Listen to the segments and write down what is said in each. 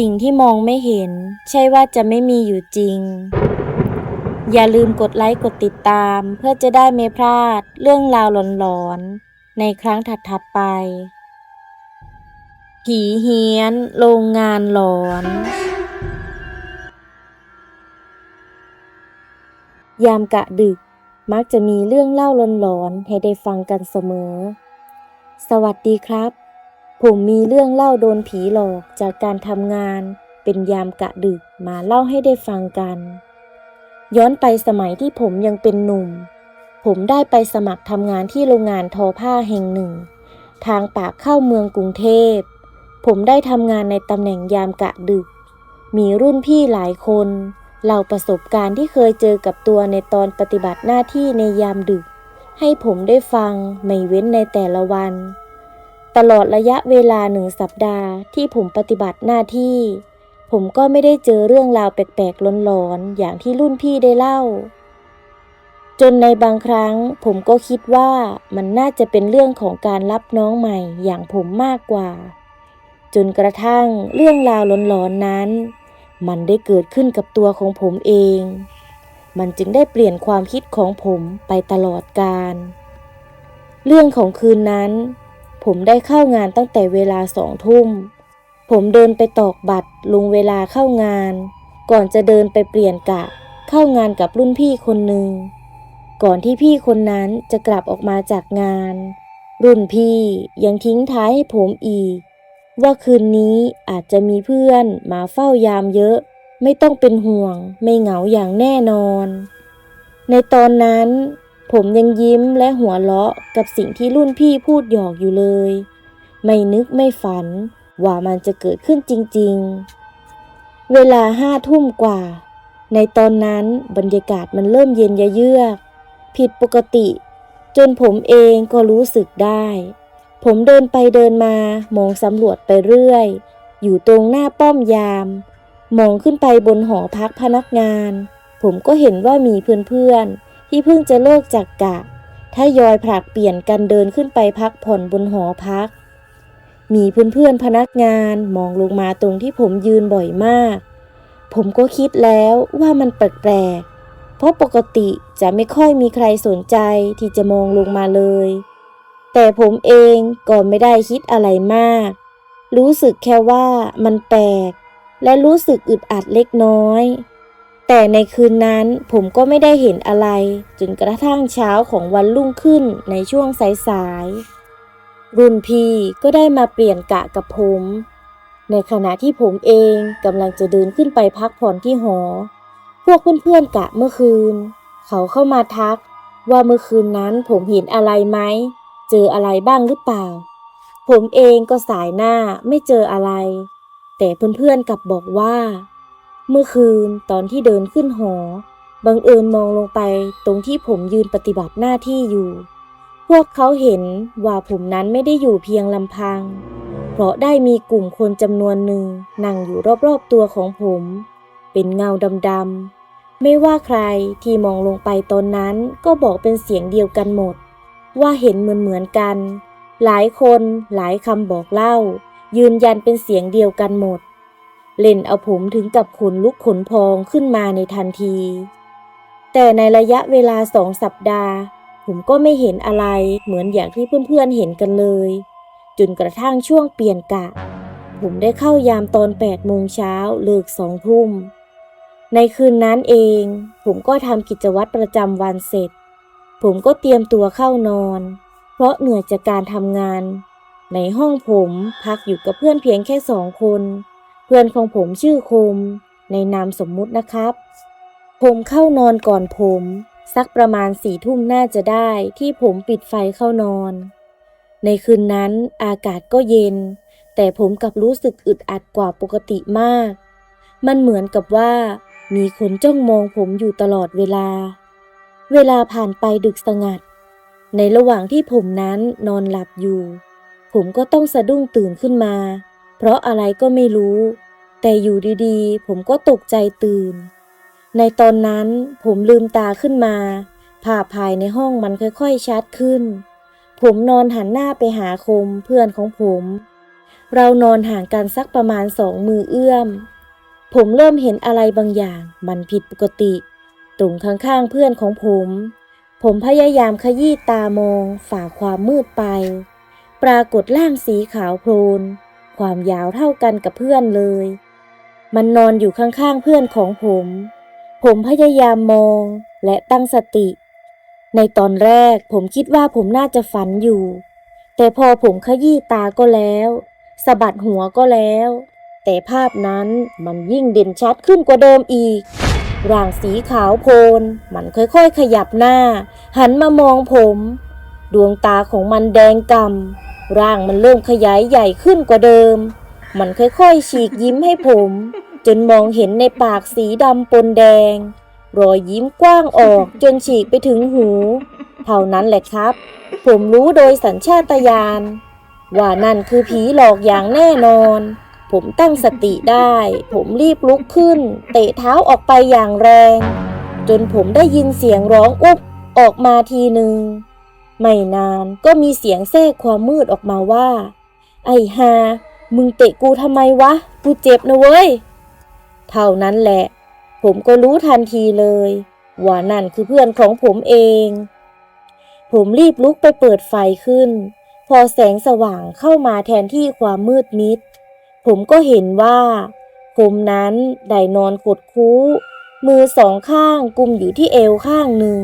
สิ่งที่มองไม่เห็น ใช่ว่าจะไม่มีอยู่จริง อย่าลืมกดไลค์กดติดตาม เพื่อจะได้ไม่พลาดเรื่องราวหลอนๆ ในครั้งถัดๆไป ผีเฮี้ยน โรงงานหลอนยามกะดึก มักจะมีเรื่องเล่าหลอนๆให้ได้ฟังกันเสมอ สวัสดีครับ ผมมีเรื่องเล่าโดนผีหลอกจากการทำงาน เป็นยามกะดึกมาเล่าให้ได้ฟังกัน ย้อนไปสมัยที่ผมยังเป็นหนุ่ม ผมได้ไปสมัครทำงานที่โรงงานทอผ้าแห่งหนึ่ง ทางปากเข้าเมืองกรุงเทพ ผมได้ทำงานในตำแหน่งยามกะดึก มีรุ่นพี่หลายคนเล่าประสบการณ์ที่เคยเจอกับตัวในตอนปฏิบัติหน้าที่ในยามดึก ให้ผมได้ฟังไม่เว้นในแต่ละวัน ตลอดระยะเวลาหนึ่งสัปดาห์ที่ผมปฏิบัติหน้าที่ ผมก็ไม่ได้เจอเรื่องราวแปลกๆหลอนๆอย่างที่รุ่นพี่ได้เล่า จนในบางครั้งผมก็คิดว่ามันน่าจะเป็นเรื่องของการรับน้องใหม่อย่างผมมากกว่า จนกระทั่งเรื่องราวหลอนๆนั้น มันได้เกิดขึ้นกับตัวของผมเอง มันจึงได้เปลี่ยนความคิดของผมไปตลอดกาลเรื่องของคืนนั้น ผมได้เข้างานตั้งแต่เวลาสองทุ่ม ผมเดินไปตอกบัตรลงเวลาเข้างาน ก่อนจะเดินไปเปลี่ยนกะ เข้างานกับรุ่นพี่คนหนึ่ง ก่อนที่พี่คนนั้นจะกลับออกมาจากงาน รุ่นพี่ยังทิ้งท้ายให้ผมอีก ว่าคืนนี้อาจจะมีเพื่อนมาเฝ้ายามเยอะ ไม่ต้องเป็นห่วง ไม่เหงาอย่างแน่นอน ในตอนนั้น ผมยังยิ้มและหัวเราะกับสิ่งที่รุ่นพี่พูดหยอกอยู่เลย ไม่นึกไม่ฝัน ว่ามันจะเกิดขึ้นจริงๆ เวลาห้าทุ่มกว่า ในตอนนั้นบรรยากาศมันเริ่มเย็นยะเยือกผิดปกติ จนผมเองก็รู้สึกได้ ผมเดินไปเดินมามองสำรวจไปเรื่อย อยู่ตรงหน้าป้อมยาม มองขึ้นไปบนหอพักพนักงาน ผมก็เห็นว่ามีเพื่อนๆ ที่เพิ่งจะเลิกจากกะถ้ายอยผลักเปลี่ยนกันเดินขึ้นไปพักผ่อนบนหอพัก มีเพื่อนๆพนักงานมองลงมาตรงที่ผมยืนบ่อยมาก ผมก็คิดแล้วว่ามันแปลกๆเพราะปกติจะไม่ค่อยมีใครสนใจที่จะมองลงมาเลย แต่ผมเองก็ไม่ได้คิดอะไรมาก รู้สึกแค่ว่ามันแปลก และรู้สึกอึดอัดเล็กน้อย แต่ในคืนนั้นผมก็ไม่ได้เห็นอะไร จนกระทั่งเช้าของวันรุ่งขึ้นในช่วงสายๆ รุ่นพี่ก็ได้มาเปลี่ยนกะกับผม ในขณะที่ผมเองกำลังจะเดินขึ้นไปพักผ่อนที่หอ พวกเพื่อนๆกะเมื่อคืน เขาเข้ามาทักว่าเมื่อคืนนั้นผมเห็นอะไรไหม เจออะไรบ้างหรือเปล่า ผมเองก็สายหน้าไม่เจออะไร แต่เพื่อนๆกลับบอกว่า เมื่อคืนตอนที่เดินขึ้นหอ บังเอิญมองลงไปตรงที่ผมยืนปฏิบัติหน้าที่อยู่ พวกเขาเห็นว่าผมนั้นไม่ได้อยู่เพียงลำพัง เพราะได้มีกลุ่มคนจำนวนหนึ่งนั่งอยู่รอบๆตัวของผม เป็นเงาดำๆไม่ว่าใครที่มองลงไปตอนนั้นก็บอกเป็นเสียงเดียวกันหมด ว่าเห็นเหมือนๆกัน หลายคนหลายคำบอกเล่า ยืนยันเป็นเสียงเดียวกันหมด เล่นเอาผมถึงกับขนลุกขนพองขึ้นมาในทันที แต่ในระยะเวลาสองสัปดาห์ ผมก็ไม่เห็นอะไรเหมือนอย่างที่เพื่อนๆเห็นกันเลย จนกระทั่งช่วงเปลี่ยนกะ ผมได้เข้ายามตอน8โมงเช้าเลิกสองทุ่ม ในคืนนั้นเอง ผมก็ทำกิจวัตรประจำวันเสร็จ ผมก็เตรียมตัวเข้านอน เพราะเหนื่อยจากการทำงาน ในห้องผมพักอยู่กับเพื่อนเพียงแค่สองคน เพื่อนของผมชื่อคม ในนามสมมุตินะครับ ผมเข้านอนก่อนผม สักประมาณสี่ทุ่มน่าจะได้ที่ผมปิดไฟเข้านอน ในคืนนั้นอากาศก็เย็น แต่ผมกลับรู้สึกอึดอัดกว่าปกติมาก มันเหมือนกับว่า มีคนจ้องมองผมอยู่ตลอดเวลา เวลาผ่านไปดึกสงัด ในระหว่างที่ผมนั้นนอนหลับอยู่ ผมก็ต้องสะดุ้งตื่นขึ้นมา เพราะอะไรก็ไม่รู้ แต่อยู่ดีๆ ผมก็ตกใจตื่น ในตอนนั้นผมลืมตาขึ้นมา ภาพภายในห้องมันค่อยๆ ชัดขึ้น ผมนอนหันหน้าไปหาคมเพื่อนของผม เรานอนห่างกันสักประมาณสองมือเอื้อม ผมเริ่มเห็นอะไรบางอย่าง มันผิดปกติ ตรงข้างๆเพื่อนของผม ผมพยายามขยี้ตามองฝ่าความมืดไป ปรากฏร่างสีขาวโพลน ความยาวเท่ากันกับเพื่อนเลย มันนอนอยู่ข้างๆเพื่อนของผม ผมพยายามมองและตั้งสติ ในตอนแรกผมคิดว่าผมน่าจะฝันอยู่ แต่พอผมขยี้ตาก็แล้วสะบัดหัวก็แล้ว แต่ภาพนั้นมันยิ่งเด่นชัดขึ้นกว่าเดิมอีกร่างสีขาวโพลน มันค่อยๆขยับหน้า หันมามองผม ดวงตาของมันแดงกำ่ำ ร่างมันเริ่มขยายใหญ่ขึ้นกว่าเดิม มันค่อยๆ ฉีกยิ้มให้ผม จนมองเห็นในปากสีดำปนแดง รอยยิ้มกว้างออกจนฉีกไปถึงหู เท่านั้นแหละครับ ผมรู้โดยสัญชาตญาณว่านั่นคือผีหลอกอย่างแน่นอน ผมตั้งสติได้ ผมรีบลุกขึ้น เตะเท้าออกไปอย่างแรง จนผมได้ยินเสียงร้องอุบออกมาทีหนึ่ง ไม่นานก็มีเสียงแทรกความมืดออกมาว่า ไอ้ฮามึงเตะกูทำไมวะ กูเจ็บนะเว้ย เท่านั้นแหละ ผมก็รู้ทันทีเลย ว่านั่นคือเพื่อนของผมเอง ผมรีบลุกไปเปิดไฟขึ้น พอแสงสว่างเข้ามาแทนที่ความมืดมิด ผมก็เห็นว่า ผมนั้นได้นอนกดคู้ มือสองข้างกุมอยู่ที่เอวข้างหนึ่ง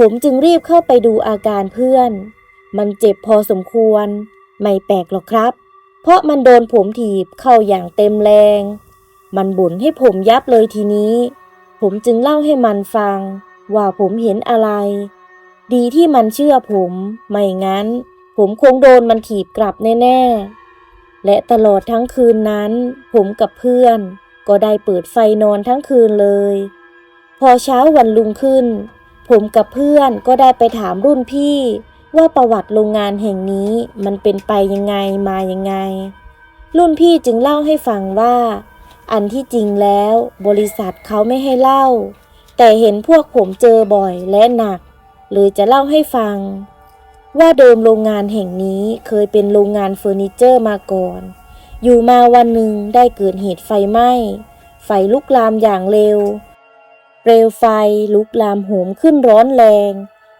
ผมจึงรีบเข้าไปดูอาการเพื่อน มันเจ็บพอสมควร ไม่แปลกหรอกครับ เพราะมันโดนผมถีบเข้าอย่างเต็มแรง มันบ่นให้ผมยับเลยทีนี้ ผมจึงเล่าให้มันฟัง ว่าผมเห็นอะไร ดีที่มันเชื่อผม ไม่งั้น ผมคงโดนมันถีบกลับแน่ๆ และตลอดทั้งคืนนั้น ผมกับเพื่อน ก็ได้เปิดไฟนอนทั้งคืนเลย พอเช้าวันลุงขึ้น ผมกับเพื่อนก็ได้ไปถามรุ่นพี่ ว่าประวัติโรงงานแห่งนี้มันเป็นไปยังไงมายังไง รุ่นพี่จึงเล่าให้ฟังว่า อันที่จริงแล้วบริษัทเขาไม่ให้เล่า แต่เห็นพวกผมเจอบ่อยและหนักเลยจะเล่าให้ฟัง ว่าเดิมโรงงานแห่งนี้เคยเป็นโรงงานเฟอร์นิเจอร์มาก่อน อยู่มาวันหนึ่งได้เกิดเหตุไฟไหม้ ไฟลุกลามอย่างเร็ว เปลวไฟลุกลามโหมขึ้นร้อนแรง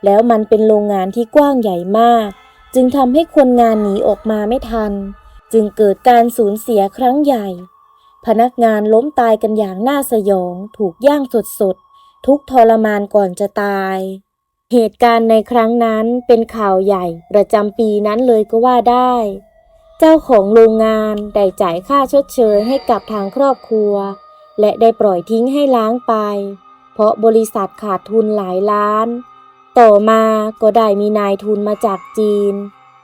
แล้วมันเป็นโรงงานที่กว้างใหญ่มาก จึงทำให้คนงานหนีออกมาไม่ทัน จึงเกิดการสูญเสียครั้งใหญ่ พนักงานล้มตายกันอย่างน่าสยองถูกย่างสดๆ ทุกทรมานก่อนจะตาย เหตุการณ์ในครั้งนั้นเป็นข่าวใหญ่ประจำปีนั้นเลยก็ว่าได้ เจ้าของโรงงานได้จ่ายค่าชดเชยให้กับทางครอบครัว และได้ปล่อยทิ้งให้ล้างไป เพราะบริษัทขาดทุนหลายล้าน ต่อมาก็ได้มีนายทุนมาจากจีน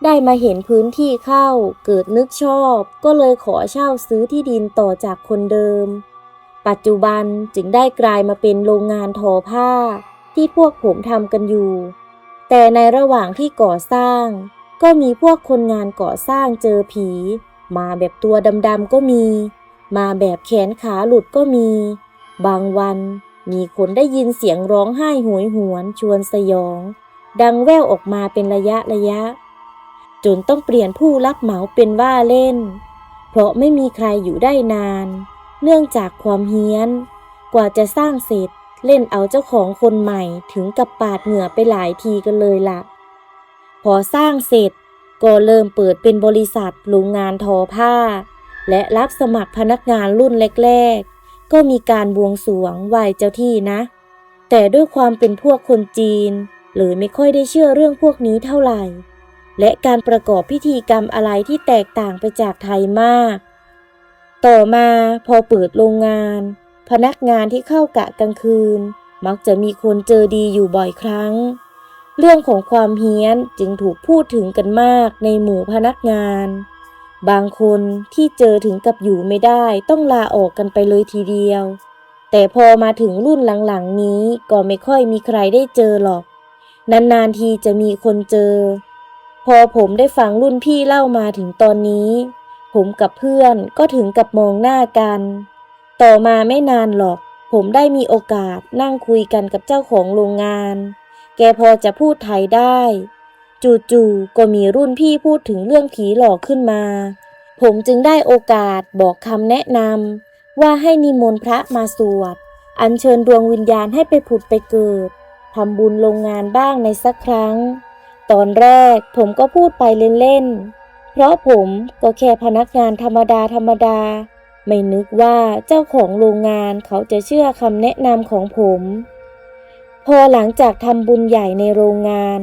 ได้มาเห็นพื้นที่เข้า เกิดนึกชอบ ก็เลยขอเช่าซื้อที่ดินต่อจากคนเดิม ปัจจุบันจึงได้กลายมาเป็นโรงงานทอผ้า ที่พวกผมทำกันอยู่ แต่ในระหว่างที่ก่อสร้าง ก็มีพวกคนงานก่อสร้างเจอผี มาแบบตัวดำๆก็มี มาแบบแขนขาหลุดก็มี บางวัน มีคนได้ยินเสียงร้องไห้โหยหวนชวนสยอง ดังแว่วออกมาเป็นระยะระยะ จนต้องเปลี่ยนผู้รับเหมาเป็นว่าเล่น เพราะไม่มีใครอยู่ได้นาน เนื่องจากความเฮี้ยน กว่าจะสร้างเสร็จเล่นเอาเจ้าของคนใหม่ถึงกับปาดเหงื่อไปหลายทีกันเลยล่ะ พอสร้างเสร็จก็เริ่มเปิดเป็นบริษัทโรงงานทอผ้า และรับสมัครพนักงานรุ่นแรก ก็มีการบวงสรวงไหว้เจ้าที่นะ แต่ด้วยความเป็นพวกคนจีนเลยไม่ค่อยได้เชื่อเรื่องพวกนี้เท่าไหร่ และการประกอบพิธีกรรมอะไรที่แตกต่างไปจากไทยมาก ต่อมาพอเปิดโรงงาน พนักงานที่เข้ากะกลางคืน มักจะมีคนเจอดีอยู่บ่อยครั้ง เรื่องของความเฮี้ยนจึงถูกพูดถึงกันมากในหมู่พนักงาน บางคนที่เจอถึงกับอยู่ไม่ได้ต้องลาออกกันไปเลยทีเดียว แต่พอมาถึงรุ่นหลังๆนี้ก็ไม่ค่อยมีใครได้เจอหรอก นานๆทีจะมีคนเจอ พอผมได้ฟังรุ่นพี่เล่ามาถึงตอนนี้ ผมกับเพื่อนก็ถึงกับมองหน้ากัน ต่อมาไม่นานหรอก ผมได้มีโอกาสนั่งคุยกันกับเจ้าของโรงงาน แกพอจะพูดไทยได้ จู่ๆก็มีรุ่นพี่พูดถึงเรื่องผีหลอกขึ้นมา ผมจึงได้โอกาสบอกคำแนะนำว่าให้นิมนต์พระมาสวด อัญเชิญดวงวิญญาณให้ไปผุดไปเกิดทำบุญลงงานบ้างในสักครั้ง ตอนแรกผมก็พูดไปเล่นๆ เพราะผมก็แค่พนักงานธรรมดาธรรมดา ไม่นึกว่าเจ้าของโรงงานเขาจะเชื่อคำแนะนำของผม พอหลังจากทำบุญใหญ่ในโรงงาน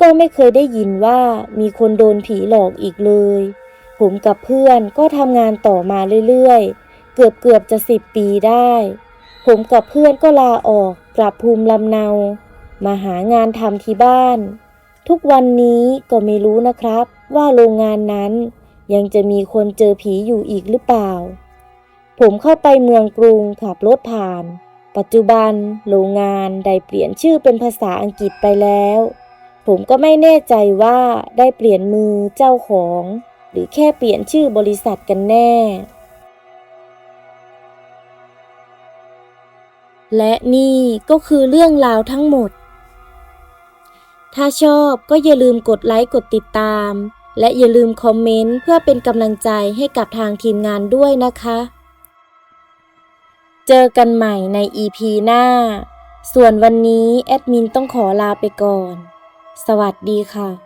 ก็ไม่เคยได้ยินว่ามีคนโดนผีหลอกอีกเลย ผมกับเพื่อนก็ทำงานต่อมาเรื่อยๆ เกือบเกือบๆจะสิบปีได้ ผมกับเพื่อนก็ลาออกกลับภูมิลำเนา มาหางานทำที่บ้าน ทุกวันนี้ก็ไม่รู้นะครับ ว่าโรงงานนั้น ยังจะมีคนเจอผีอยู่อีกหรือเปล่า ผมเข้าไปเมืองกรุงขับรถผ่าน ปัจจุบันโรงงานได้เปลี่ยนชื่อเป็นภาษาอังกฤษไปแล้ว ผมก็ไม่แน่ใจว่าได้เปลี่ยนมือเจ้าของ หรือแค่เปลี่ยนชื่อบริษัทกันแน่ และนี่ก็คือเรื่องราวทั้งหมด ถ้าชอบก็อย่าลืมกดไลค์กดติดตาม และอย่าลืมคอมเมนต์เพื่อเป็นกำลังใจให้กับทางทีมงานด้วยนะคะ เจอกันใหม่ใน EP หน้า ส่วนวันนี้แอดมินต้องขอลาไปก่อน สวัสดีค่ะ